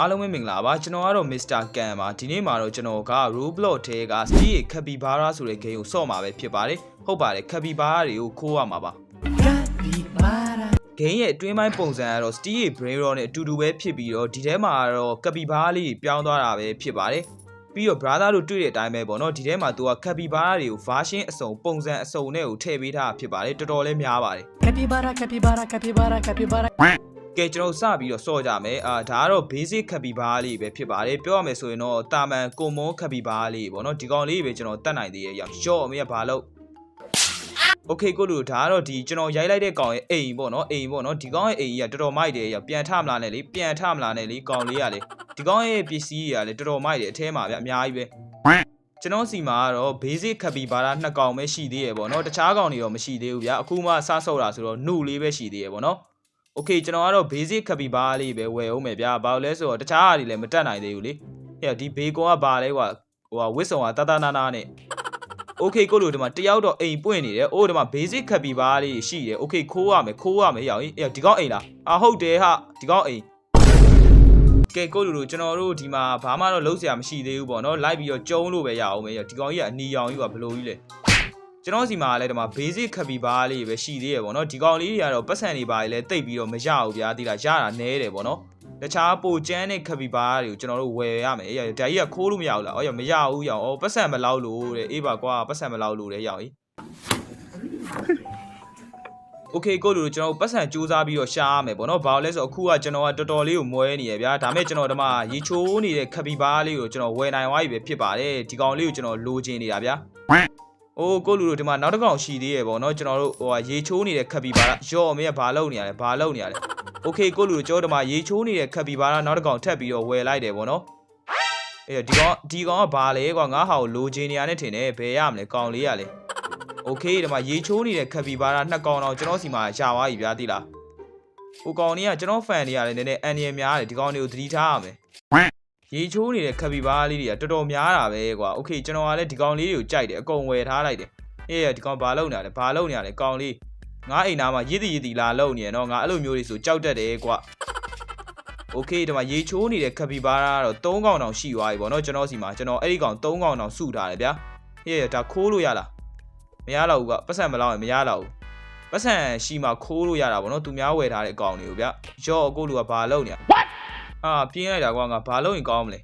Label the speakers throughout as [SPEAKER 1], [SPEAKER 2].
[SPEAKER 1] အားလုံးပဲမင်္ဂလာပါကျွန်တော်ကတော့ Mr. Kan ပါဒီနေ့မှာတော့ကျွန်တော်က Roblox ထဲက Steel Capybara ဆိုတဲ့ game ကိုဆော့မှာပဲဖြစ်ပါတယ်ဟုတ်ပါတယ် Capybara တွေကိုခိုးရမှာပါ
[SPEAKER 2] Capybara
[SPEAKER 1] game ရဲ့အတွင်းပိုင်းပုံစံကတော့ Steel Brain Roll နဲ့အတူတူပဲဖြစ်ပြီးတော့ဒီထဲမှာတော့ Capybara လေးတွေပြောင်းသွားတာပဲဖြစ်ပါတယ်ပြီးတော့ brother တို့တွေ့တဲ့အတိုင်းပဲပေါ့နော်ဒီထဲမှာသူက Capybara တွေကို version အစုံပုံစံအစုံနဲ့ကိုထည့်ပေးထားတာဖြစ်ပါတယ်တော်တော်လေးများပါတယ်
[SPEAKER 2] Capybara Capybara Capybara Capybara
[SPEAKER 1] ကဲကျွန်တော်စပြီးတော့စော့ကြမယ်အာဒါကတော့ basic capybara လေးပဲဖြစ်ပါတယ်ပြောရမယ်ဆိုရင်တော့တာမန်ကွန်မွန် capybara လေးပေါ့နော်ဒီကောင်လေးပဲကျွန်တော်တတ်နိုင်သေးရဲ့ရောက်ရော့အမေကဘာလို့ Okay ကိုလူဒါကတော့ဒီကျွန်တော်ရိုက်လိုက်တဲ့ကောင်ရဲ့အိမ်ပေါ့နော်အိမ်ပေါ့နော်ဒီကောင်ရဲ့အိမ်ကြီးကတော်တော်မိုက်တယ်ရောက်ပြန်ထမလားနဲ့လေပြန်ထမလားနဲ့လေကောင်လေးကလေဒီကောင်ရဲ့ပစ္စည်းကြီးကလေတော်တော်မိုက်တယ်အထဲမှာဗျအများကြီးပဲကျွန်တော်စီမှာကတော့ basic capybara နှစ်ကောင်ပဲရှိသေးရပေါ့နော်တခြားကောင်တွေတော့မရှိသေးဘူးဗျအခုမှစဆော့တာဆိုတော့နှုတ်လေးပဲရှိသေးရပေါ့နော် โอเคကျွန်တော်ကတော့ basic capybara လေးပဲဝယ်အောင်မယ်ဗျာဘာလို့လဲဆိုတော့တခြားဟာတွေလည်းမတက်နိုင်သေးဘူးလေဟဲ့ဒီဘေကွန်ကဘာလဲကွာဟိုဟာဝစ်စုံကတတနာနာနဲ့โอเคကိုလိုဒီမှာတယောက်တော့အိမ်ပွင့်နေတယ်အိုးဒီမှာ basic capybara လေးရှိတယ်โอเคခိုးရမယ်ခိုးရမယ်ရောက်ရင်အေးဒီကောင်အိမ်လားအာဟုတ်တယ်ဟာဒီကောင်အိမ်ကဲကိုလိုလိုကျွန်တော်တို့ဒီမှာဘာမှတော့လုံးစရာမရှိသေးဘူးပေါ့နော်လိုက်ပြီးတော့ကျုံးလို့ပဲရအောင်မယ်ဒီကောင်ကြီးကအနီရောင်ကြီးကဘလို့ကြီးလဲ ကျွန်တော်စီမှာလည်းဒီမှာ basic ခပ်ပြီးပါလေးပဲရှိသေးရပေါ့နော်ဒီကောင်လေးတွေကတော့ပတ်စံတွေပါလေတိတ်ပြီးတော့မရဘူးဗျာတိလာရတာနဲတယ်ပေါ့နော်တခြားပိုကျန်းတဲ့ခပီပါတွေကိုကျွန်တော်တို့ဝယ်ရမယ်အေးရဒါကြီးကခိုးလို့မရဘူးလားအော်ရမရဘူးရောင်အော်ပတ်စံမလောက်လို့တဲ့အေးပါကွာပတ်စံမလောက်လို့တဲ့ရောင်အေး okay ကိုတို့ကျွန်တော်ပတ်စံစူးစမ်းပြီးတော့ရှားရမယ်ပေါ့နော်ဘာလို့လဲဆိုတော့အခုကကျွန်တော်ကတော်တော်လေးကိုမွဲနေရဗျာဒါမဲ့ကျွန်တော်ဒီမှာရေချိုးနေတဲ့ခပီပါလေးကိုကျွန်တော်ဝယ်နိုင်သွားပြီပဲဖြစ်ပါတယ်ဒီကောင်လေးကိုကျွန်တော်လိုချင်နေတာဗျာ အိုးကိုလူတို့ဒီမှာနောက်တစ်ကောင်ရှိသေးရပေါ့နော်ကျွန်တော်တို့ဟိုဟာရေချိုးနေတဲ့ခပီဘာလားရော့အမေကဘာလုပ်နေရလဲဘာလုပ်နေရလဲโอเคကိုလူတို့ကျွန်တော်ဒီမှာရေချိုးနေတဲ့ခပီဘာလားနောက်တစ်ကောင်ထပ်ပြီးတော့ဝယ်လိုက်တယ်ပေါ့နော်အေးဒီကောင်ဒီကောင်ကဘာလဲကွာငါဟာကိုလိုချင်နေရတဲ့ထင်တယ်ဘယ်ရမလဲကောင်လေးရလဲ โอเคဒီမှာရေချိုးနေတဲ့ခက်ပီဘာရာနှစ်ကောင်တော့ကျွန်တော်စီမှာရှာသွားပြီဗျာတိလားဟိုကောင်လေးကကျွန်တော်ဖန်နေရတယ်နည်းနည်းအန်ရများတယ်ဒီကောင်တွေကိုသတိထားရမယ် ရေချိုးနေတဲ့ခက်ပီဘာရာလေးတွေကတော်တော်များတာပဲကွာโอเคကျွန်တော်ကလည်းဒီကောင်လေးတွေကိုကြိုက်တယ်အကုန်ဝယ်ထားလိုက်တယ်အေးဒီကောင်ဘာလုပ်နေရလဲဘာလုပ်နေရလဲကောင်လေးငါအိမ်သားမှာရည်တည်ရည်တည်လာလုပ်နေရနော်ငါအဲ့လိုမျိုးတွေဆိုကြောက်တတ်တယ်ကွာโอเคဒီမှာရေချိုးနေတဲ့ခက်ပီဘာရာကတော့၃ကောင်တောင်ရှိသွားပြီပေါ့နော်ကျွန်တော်စီမှာကျွန်တော်အဲ့ဒီကောင်၃ကောင်တောင်စုထားတယ်ဗျာဟေးဒါခိုးလို့ရလား မရတော့ဘူးကပတ်စံမလောက်ရင်မရတော့ဘူးပတ်စံရှိမှခိုးလို့ရတာဗောနော်သူများဝယ်ထားတဲ့အကောင်တွေကိုဗျရော့အခုလူကဘာလုပ်နေရ What ဲ အာပြင်းလိုက်တာကွာငါဘာလုပ်ရင်ကောင်းမလဲ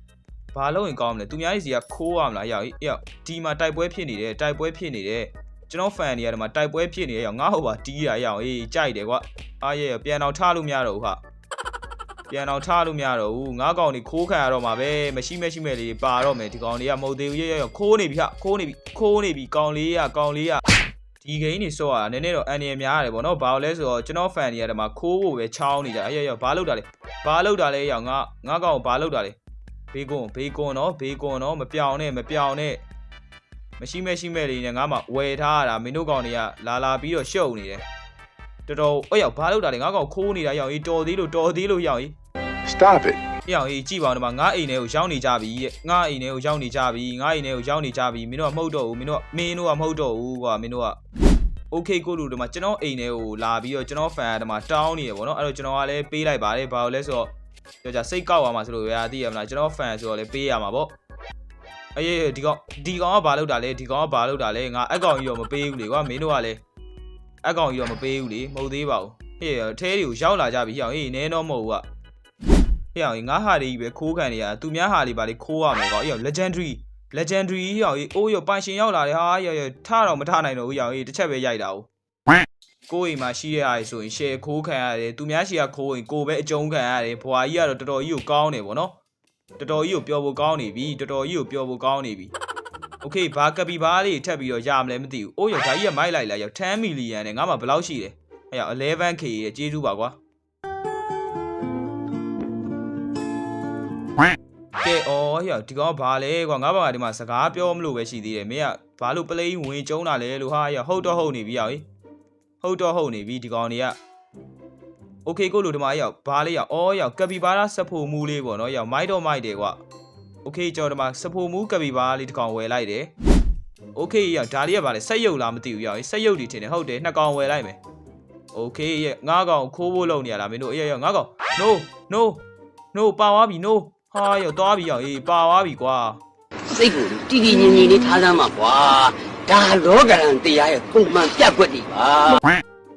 [SPEAKER 1] ဘာလုပ်ရင်ကောင်းမလဲသူများကြီးစီကခိုးရမလားရောက်အေးရောက်ဒီမှာတိုက်ပွဲဖြစ်နေတယ်တိုက်ပွဲဖြစ်နေတယ်ကျွန်တော်ဖန်နေရတယ်မှာတိုက်ပွဲဖြစ်နေရရောက်ငါဟိုပါတီးရရအောင်အေးကြိုက်တယ်ကွာအားရရပြန်တော့ထားလို့မရတော့ဘူးဟာပြန်တော့ထားလို့မရတော့ဘူးငါကောင်นี่ခိုးခံရတော့မှာပဲမရှိမရှိမဲ့လေးပါတော့မယ်ဒီကောင်လေးကမဟုတ်သေးဘူးရရရခိုးနေပြီဟာခိုးနေပြီခိုးနေပြီကောင်လေးကကောင်လေးကဒီဂိမ်းနေဆော့ရတာနည်းနည်းတော့အန်ရများရတယ်ဗောနော်ဘာလို့လဲဆိုတော့ကျွန်တော်ဖန်တွေရတယ်မှာခိုးဖို့ပဲချောင်းနေကြအဲ့ရရဘာလောက်တာလဲ ဘာလောက်တာလဲရောက်ငါငါကောင်ဘာလောက်တာလဲဘေးကွန်ဘေးကွန်နော်ဘေးကွန်နော်မပြောင်နဲ့မပြောင်နဲ့မရှိမဲ့ရှိမဲ့လေးနဲ့ငါမှဝယ်ထားရတာမင်းတို့ကောင်တွေကလာလာပြီးတော့ရှုပ်နေတယ်တော်တော်အဲ့ရောက်ဘာလောက်တာလဲငါကောင်ခိုးနေတာရောက်ကြီးတော်သေးလို့တော်သေးလို့ရောက်ကြီး
[SPEAKER 3] Stop it.
[SPEAKER 1] ပြအောင်ကြီးကြည့်ပါဦးဒီမှာငါအိမ်ထဲကိုရောက်နေကြပြီတဲ့ငါအိမ်ထဲကိုရောက်နေကြပြီငါအိမ်ထဲကိုရောက်နေကြပြီမင်းတို့ကမဟုတ်တော့ဘူးမင်းတို့ကမင်းတို့ကမဟုတ်တော့ဘူးကွာမင်းတို့က okay ကိုလူဒီမှာကျွန်တော်အိမ်ထဲကိုလာပြီးတော့ကျွန်တော်ဖန်ဒီမှာတောင်းနေရပေါ့နော်အဲ့တော့ကျွန်တော်ကလည်းပေးလိုက်ပါတယ်ဘာလို့လဲဆိုတော့ပြောကြစိတ်ကောက်သွားမှာဆိုလို့ရသိရမလားကျွန်တော်ဖန်ဆိုတော့လည်းပေးရမှာပေါ့အေးဒီကောင်ဒီကောင်ကဘာလုပ်တာလဲဒီကောင်ကဘာလုပ်တာလဲငါအကောင်ကြီးတော့မပေးဘူးလေကွာမင်းတို့ကလည်းအကောင်ကြီးတော့မပေးဘူးလေမဟုတ်သေးပါဘူးဟေးအထဲတွေကိုရောက်လာကြပြီဟေးဟေးနည်းတော့မဟုတ်ဘူးကဟဲ့အောင်ငါဟာတွေကြီးပဲခိုးခံနေရသူများဟာတွေပါလေခိုးရမယ်ကောအေးအောင် legendary legendary ဟဲ့အောင်အိုးရပိုင်ရှင်ရောက်လာတယ်ဟာရရထတော့မထနိုင်တော့ဘူးရအောင်အေးတစ်ချက်ပဲရိုက်တာ哦ကိုယ်အိမ်မှာရှိရရဆိုရင် share ခိုးခံရတယ်သူများရှိရခိုးရင်ကိုယ်ပဲအကျုံးခံရတယ်ဘွာကြီးကတော့တော်တော်ကြီးကိုကောင်းတယ်ဗောနော်တော်တော်ကြီးကိုပျော်ဖို့ကောင်းနေပြီတော်တော်ကြီးကိုပျော်ဖို့ကောင်းနေပြီ Okay ဘာကပီဘာလေးထပ်ပြီးတော့ရမလဲမသိဘူးအိုးရဒါကြီးကမိုက်လိုက်လာရောက်10 million နဲ့ငါမှဘယ်လောက်ရှိတယ်ဟဲ့အောင် 11k ရဲ့ကျေးဇူးပါကွာ ကဲအော်ဟေ့ဒီကောင်ကဘာလဲကွာငါဘာကဒီမှာစကားပြောမလို့ပဲရှိသေးတယ်မင်းကဘာလို့ပလိန်ဝင်ကျုံးတာလဲလို့ဟာဟေ့ဟုတ်တော့ဟုတ်နေပြီရောက်ဟုတ်တော့ဟုတ်နေပြီဒီကောင်တွေကโอเคကိုလို့ဒီမှာရောက်ဘာလေးရောက်အော်ရောက်ကပီဘာရာစဖိုမူလေးပေါ့နော်ရောက်မိုက်တော့မိုက်တယ်ကွာโอเคကျွန်တော်ဒီမှာစဖိုမူကပီဘာရာလေးတစ်ကောင်ဝယ်လိုက်တယ်โอเคရောက်ဒါလေးကဘာလဲဆက်ရုပ်လားမသိဘူးရောက်ဆက်ရုပ်ဒီထင်တယ်ဟုတ်တယ်နှစ်ကောင်ဝယ်လိုက်မယ်โอเคရဲ့ငါးကောင်ခိုးဖို့လုပ်နေရလားမင်းတို့အေးရောငါးကောင် no no no ပါသွားပြီ no ဟာရောသွားပြီရောအေးပါသွားပြီကွာ
[SPEAKER 3] စိတ်ကိုတည်တည်ငြိမ်ငြိမ်လေးထားစမ်းပါကွာဒါလောကရန်တရားရဲ့ပုံမှန်ပြတ်ကွက်တွေပါ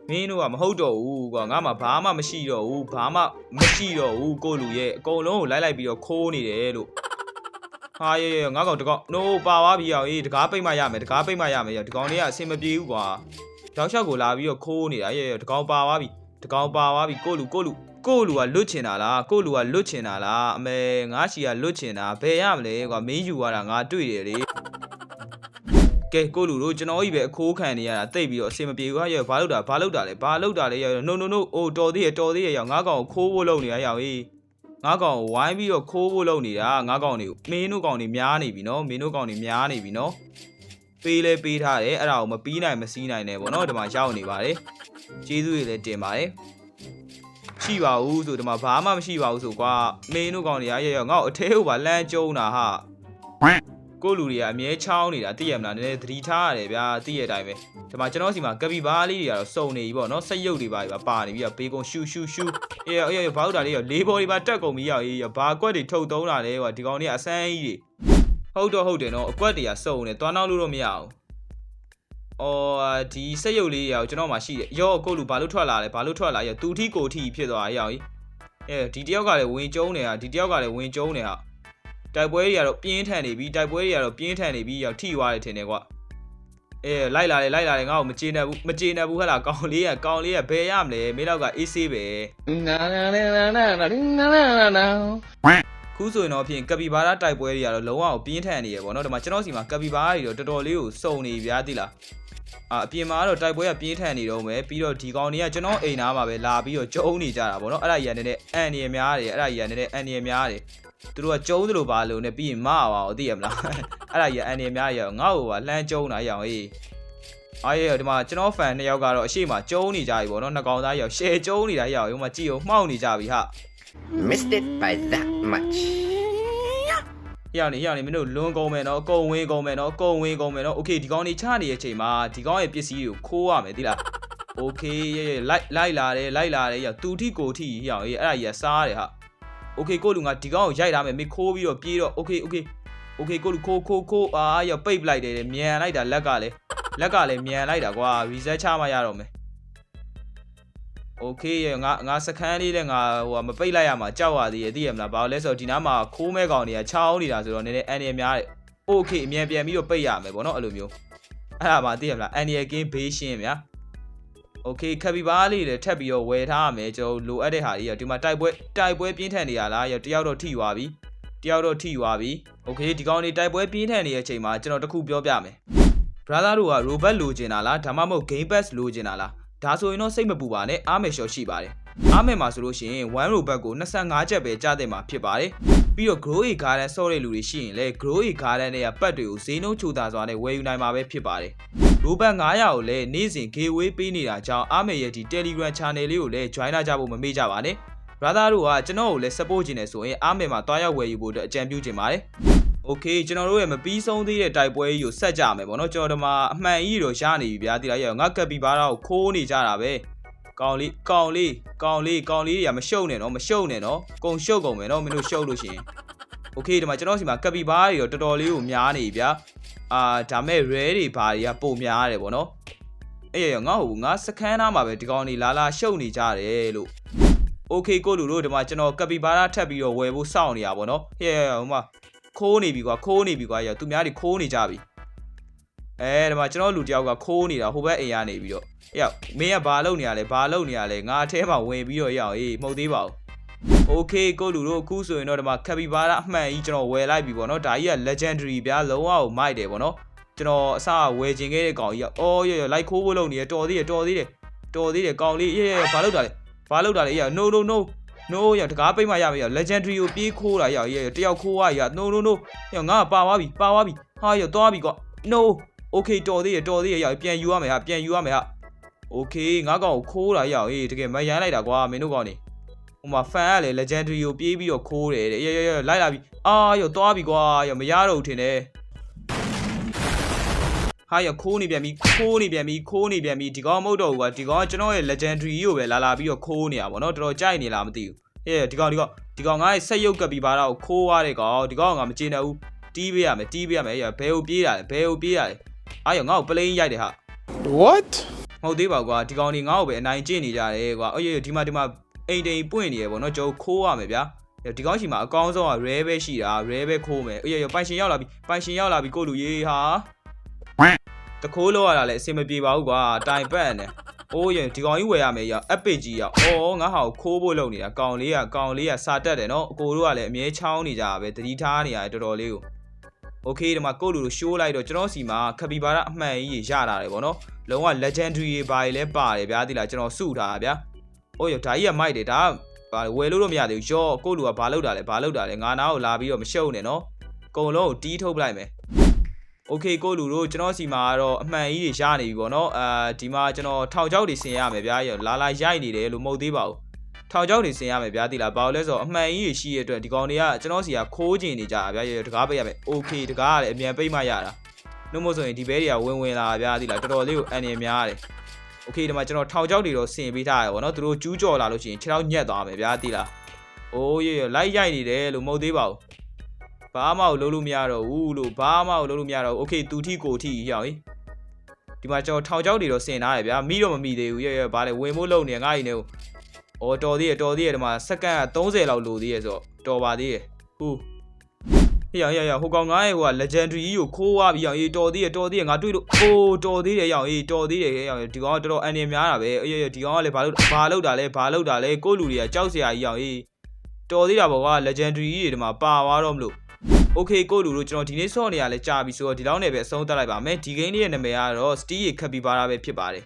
[SPEAKER 1] မင်းတို့ကမဟုတ်တော့ဘူးကွာငါမှဘာမှမရှိတော့ဘူးဘာမှမရှိတော့ဘူးကိုလူရဲ့အကုန်လုံးကိုလိုက်လိုက်ပြီးတော့ခိုးနေတယ်လို့ဟာရေရေငါကောင်တကောင် no ပါသွားပြီရောအေးတကားပိတ်မှရမယ်တကားပိတ်မှရမယ်ရောဒီကောင်လေးကအဆင်မပြေဘူးကွာတောက်လျှောက်ကိုလာပြီးတော့ခိုးနေတာရေရေတကောင်ပါသွားပြီတကောင်ပါသွားပြီကိုလူကိုလူ ကိုလူကလွတ်ချင်တာလားကိုလူကလွတ်ချင်တာလားအမေငါရှီကလွတ်ချင်တာဘယ်ရမလဲကွာမင်းယူရတာငါတွေ့တယ်လေကဲကိုလူတို့ကျွန်တော်ကြီးပဲအခိုးခံနေရတာတိတ်ပြီးတော့အဆင်မပြေဘူးဟာရဘာလို့တာဘာလို့တာလဲဘာလို့တာလဲရ no no no အိုတော်သေးရတော်သေးရရောက်ငါကောင်ကိုခိုးဖို့လုပ်နေရရောက်ဟေးငါကောင်ကိုဝိုင်းပြီးတော့ခိုးဖို့လုပ်နေတာငါကောင်တွေကိုမင်းတို့ကောင်တွေများနေပြီနော်မင်းတို့ကောင်တွေများနေပြီနော်ပေးလဲပေးထားတယ်အဲ့ဒါကိုမပြီးနိုင်မစည်းနိုင်နဲ့ပေါ့နော်ဒီမှာရောက်နေပါတယ်ကျေးဇူးတွေလည်းတင်ပါတယ် ရှိပါဘူးဆိုဒီမှာဘာမှမရှိပါဘူးဆိုကွာမင်းတို့ကောင်တွေကရရငါ့ကိုအထဲကိုပါလမ်းကျုံတာဟာကိုလူတွေကအမြဲချောင်းနေတာသိရမလားနည်းနည်းသတိထားရတယ်ဗျာသိရတဲ့အတိုင်းပဲဒီမှာကျွန်တော်စီမှာကပီဘာလေးတွေကတော့စုံနေပြီပေါ့နော်စက်ရုပ်တွေပါပါပါနေပြီဘေးကုံရှူရှူရှူအေးအေးဘာလို့တာလေးရောလေးဘော်တွေပါတက်ကုန်ပြီရောက်အေးဘာကွက်တွေထုတ်သုံးတာလဲကွာဒီကောင်တွေကအစမ်းကြီးတွေဟုတ်တော့ဟုတ်တယ်နော်အကွက်တွေကစုံနေသွားနောက်လို့တော့မရအောင် အော်ဒီစက်ရုပ်လေးရောကျွန်တော်မှရှိတယ်ရောကိုလူဘာလို့ထွက်လာလဲဘာလို့ထွက်လာရောတူထီကိုထီဖြစ်သွားရောက်ကြီးအဲဒီတယောက်ကလည်းဝင်ကျုံးနေတာဒီတယောက်ကလည်းဝင်ကျုံးနေတာတိုက်ပွဲတွေကတော့ပြင်းထန်နေပြီတိုက်ပွဲတွေကတော့ပြင်းထန်နေပြီရောက်ထိသွားတယ်ထင်တယ်ကွာအဲလိုက်လာတယ်လိုက်လာတယ်ငါ့ကိုမကျေနပ်ဘူးမကျေနပ်ဘူးဟဲ့လားကောင်လေးကကောင်လေးကဘယ်ရမလဲမင်းတော့ကအေးဆေးပဲ ခုဆိုရင်တော့ဖြင့်ကပီဘာရာတိုက်ပွဲတွေကတော့လုံးဝပြင်းထန်နေရပေါ့နော်ဒီမှာကျွန်တော်စီမှာကပီဘာရာတွေတော့တော်တော်လေးကိုစုံနေပြီဗျာသိလားအာအပြင်မှာကတော့တိုက်ပွဲကပြင်းထန်နေတော့မယ်ပြီးတော့ဒီကောင်တွေကကျွန်တော်အိမ်သားမှာပဲလာပြီးတော့ကျုံနေကြတာပေါ့နော်အဲ့ဒါကြီးကနည်းနည်းအန်နေရများတယ်အဲ့ဒါကြီးကနည်းနည်းအန်နေရများတယ်သူတို့ကကျုံးသလိုပါလို့နဲ့ပြီးရင်မအောင်အောင်သိရမလားအဲ့ဒါကြီးအန်နေများရအောင်ငါ့ကိုပါလှမ်းကျုံးတာရအောင်အေးအားရဒီမှာကျွန်တော်ဖန်နှစ်ယောက်ကတော့အရှိမကျုံးနေကြပြီပေါ့နော်နှစ်ကောင်သားရောက်ရှယ်ကျုံးနေတာရအောင်ဒီမှာကြည့်အောင်မှောက်နေကြပြီဟာ
[SPEAKER 4] Missed it by that much.
[SPEAKER 1] ရအောင်နေရအောင်နေမင်းတို့လွန်ကုန်မယ်နော်အကုန်ဝင်းကုန်မယ်နော်အကုန်ဝင်းကုန်မယ်နော်โอเคဒီကောင်နေချနေတဲ့အချိန်မှာဒီကောင်ရဲ့ပစ္စည်းတွေကိုခိုးရမယ်သိလားโอเคရေရေလိုက်လိုက်လာတယ်လိုက်လာတယ်ရတူထီကိုထီရအောင်အေးအဲ့ဒါကြီးကစားတယ်ဟာ โอเคကိုလူငါဒီကောင်ကိုရိုက်ထားမယ်မေခိုးပြီးတော့ပြေးတော့โอเคโอเคโอเคကိုလူခိုးခိုးခိုးအာရပိတ်ပလိုက်တယ်မြန်လိုက်တာလက်ကလည်းလက်ကလည်းမြန်လိုက်တာကွာ reset ချမှရတော့မယ် โอเคရငါငါစခန်းလေးလည်းငါဟိုမပိတ်လိုက်ရမှာကြောက်ရသေးရဲ့သိရမလားဘာလို့လဲဆိုတော့ဒီနားမှာခိုးမဲကောင်တွေကချောင်းနေတာဆိုတော့နည်းနည်းအန်ရများတယ်โอเคအမြန်ပြန်ပြီးတော့ပိတ်ရမယ်ပေါ့နော်အဲ့လိုမျိုးအဲ့ဒါမှသိရမလားအန်ရကင်းဘေးရှင်းဗျာ โอเคခပ်ပီပါလေးလည်းထပ်ပြီးတော့ဝယ်ထားရမယ်ကျွန်တော်လိုအပ်တဲ့ဟာတွေရဒီမှာတိုက်ပွဲတိုက်ပွဲပြင်းထန်နေရလားရတယောက်တော့ထိသွားပြီတယောက်တော့ထိသွားပြီโอเคဒီကောင်လေးတိုက်ပွဲပြင်းထန်နေတဲ့အချိန်မှာကျွန်တော်တခုပြောပြမယ် brother တို့က robot လိုချင်တာလားဒါမှမဟုတ် game pass လိုချင်တာလား ဒါဆိုရင်တော့စိတ်မပူပါနဲ့အားမယ်လျှော်ရှိပါတယ်အားမယ်မှာဆိုလို့ရှိရင်1 robot ကို25ချက်ပဲကြားတဲ့မှာဖြစ်ပါတယ်ပြီးတော့ grow a garden ဆော့တဲ့လူတွေရှိရင်လည်း grow a garden တွေကပတ်တွေကိုဈေးနှုန်းချိုသာစွာနဲ့ဝယ်ယူနိုင်မှာပဲဖြစ်ပါတယ်ရိုဘတ်900ကိုလည်းနေ့စဉ် giveaway ပေးနေတာကြောင့်အားမေရဲ့ဒီ Telegram channel လေးကိုလည်း join လာကြဖို့မမေ့ကြပါနဲ့ brother တို့ကကျွန်တော်ကိုလည်း support ချင်တယ်ဆိုရင်အားမေမှာတွားရောက်ဝယ်ယူဖို့အတွက်အကြံပြုချင်ပါတယ် Okay ကျွန်တော်တို့ရဲ့မပြီးဆုံးသေးတဲ့တိုက်ပွဲကြီးကိုဆက်ကြမယ်ပေါ့နော်ကျွန်တော်တို့မှာအမှန်ကြီးတော့ရနေပြီဗျာတိလိုက်ရအောင်ငါကပ်ပီဘာရာကိုခိုးနေကြတာပဲကောင်လေးကောင်လေးကောင်လေးကောင်လေးတွေကမရှုံနဲ့နော်မရှုံနဲ့နော်ကုံရှုပ်ကုန်မယ်နော်မင်းတို့ရှုပ်လို့ရှိရင် Okay ဒီမှာကျွန်တော်စီမှာကပ်ပီဘာရာတွေတော့တော်တော်လေးကိုများနေပြီဗျာအာဒါမဲ့ rare တွေဘာတွေကပုံများရတယ်ဗောနော်အဲ့ရငါ့ဟိုငါစခန်းသားမှာပဲဒီကောင်တွေလာလာရှုပ်နေကြတယ်လို့ Okay ကိုလူတို့ဒီမှာကျွန်တော်ကပီဘာရာထပ်ပြီးတော့ဝယ်ဖို့စောင့်နေရဗောနော်ဟဲ့ဟိုမှာ ခိုးနေပြီကွာခိုးနေပြီကွာရသူများတွေခိုးနေကြပြီအဲဒီမှာကျွန်တော်လူတယောက်ကခိုးနေတာဟိုဘက်အိမ်ရနေပြီးတော့အေးရောက်မင်းကဘာလုပ်နေရလဲဘာလုပ်နေရလဲငါအထဲမှာဝင်ပြီးတော့ရအောင်အေးမှုတ်သေးပါဦး Okay ကိုလူတို့အခုဆိုရင်တော့ဒီမှာ Capybara အမှန်ကြီးကျွန်တော်ဝယ်လိုက်ပြီပေါ့နော်ဒါကြီးက legendary ဗျာလုံးဝကိုမိုက်တယ်ပေါ့နော်ကျွန်တော်အစဝယ်ခြင်းခဲ့တဲ့ကောင်ကြီးကအော်ရရလိုက်ခိုးဖို့လုပ်နေရတော်သေးတယ်တော်သေးတယ်တော်သေးတယ်ကောင်လေးရရဘာလုပ်တာလဲဘာလုပ်တာလဲရ no no no no ရတကားပိတ်မှရမယ်ရ legendary ကိုပြေးခိုးတာရရတယောက်ခိုးရရ no no no ရငါပါသွားပြီပါသွားပြီဟာရသွားပြီကွာ no okay တော်သေးရတော်သေးရရပြန်ယူရမယ်ဟာပြန်ယူရမယ်ဟာ okay ငါကောင်ကိုခိုးတာရအေးတကယ်မရမ်းလိုက်တာကွာမင်းတို့ကောင်နေဟိုမှာ fan ကလည်း legendary ကိုပြေးပြီးတော့ခိုးတယ်တဲ့ရရရလိုက်လာပြီအာရောသွားပြီကွာရောမရတော့ဘူးထင်တယ် ဟာရခိုးနေပြန်ပြီခိုးနေပြန်ပြီခိုးနေပြန်ပြီဒီကောင်မဟုတ်တော့ဘူးကွာဒီကောင်ကကျွန်တော်ရဲ့ legendary ကိုပဲလာလာပြီးတော့ခိုးနေတာဗောနော်တော်တော်ကြိုက်နေလားမသိဘူးဟဲ့ဒီကောင်ဒီကောင်ဒီကောင်ငါ့ရဲ့ဆက်ရုပ်ကပ်ပြီးပါတော့ခိုးသွားတဲ့ကောင်ဒီကောင်ကငါမကျေနပ်ဘူးတီးပေးရမယ်တီးပေးရမယ်ဟဲ့ဘဲကိုပြေးတာလဲဘဲကိုပြေးတာလဲအားရငါ့ကိုပလိန်ရိုက်တယ်ဟာ
[SPEAKER 5] What?
[SPEAKER 1] မဟုတ်သေးပါကွာဒီကောင်ဒီငါ့ကိုပဲအနိုင်ကျင့်နေကြတယ်ကွာအေးဒီမှာဒီမှာအိမ်တိန်ပွင့်နေရပေါ့နော်ကျွန်တော်ခိုးရမယ်ဗျာဒီကောင်ရှိမှာအကောင်းဆုံးက rare ပဲရှိတာ rare ပဲခိုးမယ်အေးရပိုင်ရှင်ရောက်လာပြီပိုင်ရှင်ရောက်လာပြီကိုလူရေးဟာ တခိုးလောက်ရတာလည်းအဆင်မပြေပါဘူးကွာတိုင်ပတ်နေအိုးရဒီကောင်ကြီးဝယ်ရမယ်ရောက် epic ကြီးရောက်အော်ငါဟာကိုခိုးဖို့လုပ်နေတာကောင်လေးကကောင်လေးကစာတက်တယ်နော်အကိုတို့ကလည်းအမြဲချောင်းနေကြတာပဲတတိထားနေရတယ်တော်တော်လေးကိုโอเคဒီမှာကိုလူလိုရှိုးလိုက်တော့ကျွန်တော်စီမှာခပီပါရအမှန်ကြီးရလာတယ်ဗောနော် လုံးဝ legendary တွေပါလေပါတယ်ဗျာဒီလားကျွန်တော်စုထားတာဗျာ။အိုးရဒါကြီးကမိုက်တယ်ဒါကဘာလဲဝယ်လို့တော့မရသေးဘူးရော့ကိုယ့်လူကဘာလုပ်တာလဲဘာလုပ်တာလဲငါနာကိုလာပြီးတော့မရှုပ်နဲ့နော်။ကုံလုံးကိုတီးထုတ်ပလိုက်မယ်။ Okay ကိုယ့်လူတို့ကျွန်တော်စီမှာကတော့အမှန်ကြီးတွေရနေပြီပေါ့နော်။အာဒီမှာကျွန်တော်ထောင်ချောက်တွေဆင်ရမယ်ဗျာ။လာလာရိုက်နေတယ်လို့မဟုတ်သေးပါဘူး။ထောင်ချောက်တွေဆင်ရမယ်ဗျာဒီလားဘာလို့လဲဆိုတော့အမှန်ကြီးတွေရှိရတဲ့အတွက်ဒီကောင်တွေကကျွန်တော်စီကခိုးကျင်နေကြတာဗျာ။တကားပိတ်ရမယ်။ Okay တကားကလည်းအမြန်ပိတ်မှရတာ။နှုတ်မို့ဆိုရင်ဒီဘဲတွေကဝင်ဝင်လာဗျာဒီလားတော်တော်လေးကိုအန်နေများတယ်။ Okay ဒီမှာကျွန်တော်ထောင်ချောက်တွေတော့ဆင်ပေးထားရပါတော့သူတို့ကျူးကျော်လာလို့ရှိရင်ခြေထောက်ညက်သွားမယ်ဗျာတိလား။အိုးရေလိုက်ရိုက်နေတယ်လို့မဟုတ်သေးပါဘူး။ ဘာမှလုံးလို့မရတော့ဘူးလို့ဘာမှလုံးလို့မရတော့ဘူး။ Okay သူထိကိုထိဟျောင်းဟိ။ဒီမှာကျွန်တော်ထောင်ချောက်တွေတော့ဆင်ထားရဗျာမိတော့မမိသေးဘူးရေရေဘာလဲဝင်မို့လုံနေငါ့ရင်နဲ့။အော်တော်သေးရတော်သေးရဒီမှာစက္ကန့်30လောက်လိုသေးရဆိုတော့တော်ပါသေးရ။ဟူးဟေ့ရဟေ့ရဟိုကောင်ငါ့ရဲ့ဟိုက legendary ကြီးကိုခိုးသွားပြီးအောင်အေးတော်သေးရတော်သေးရငါတွေ့လို့အိုးတော်သေးတယ်ရောင်အေးတော်သေးတယ်ရောင်ဒီကောင်ကတော်တော်အန်နေများတာပဲအေးရဒီကောင်ကလည်းဘာလို့ဘာလို့တာလဲဘာလို့တာလဲကိုလူတွေကကြောက်စရာကြီးရောင်အေးတော်သေးတာပေါ့ကွာ legendary ကြီးတွေဒီမှာပါသွားတော့မလို့ Okay ကိုလူတို့ကျွန်တော်ဒီနေ့ဆော့နေရလဲကြာပြီဆိုတော့ဒီလောက်နဲ့ပဲအဆုံးသတ်လိုက်ပါမယ်ဒီ game လေးရဲ့နာမည်ကတော့ Steel ခပ်ပြီးပါတာပဲဖြစ်ပါတယ်